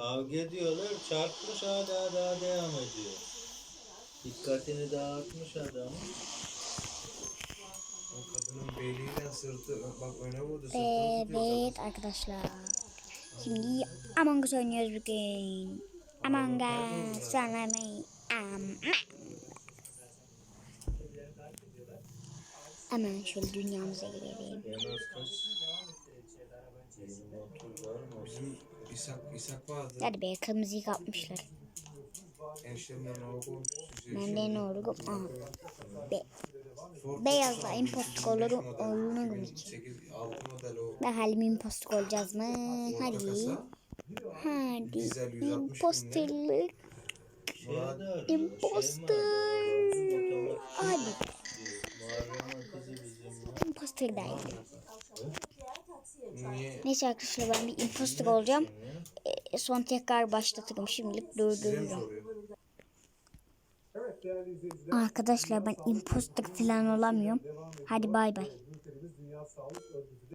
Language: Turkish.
Kavga ediyorlar. Çarpmış hala daha devam ediyor. Dikkatini dağıtmış adam. O kadının beliyle sırtı bak öne vurdu tutuyor. Evet arkadaşlar. Şimdi Among Us oynuyoruz bugün. Among Us sonra mı? Among Hemen şöyle dünyamıza girelim. En az kaç? 20-30 var mı? Bizim İshak, İshak vardı. Hadi be kırmızıyı kapmışlar. Eniştemden o bu. Ben de ne olur? Aha. Be beyazla impostuk olur, olur mu ki? 8, 6 model o. Bakalım impostuk olacağız mı? Hadi. Hadi. Dizel 160 bin Imposterlık. Şey Imposter. Şey? Hadi. Muharrem'in kızı bizim var. Imposter değil. Niye? Neyse arkadaşlar ben bir imposter olacağım. E, son tekrar başlatırım. Şimdilik durduruyorum. Arkadaşlar ben imposter falan olamıyorum. Hadi bay bay.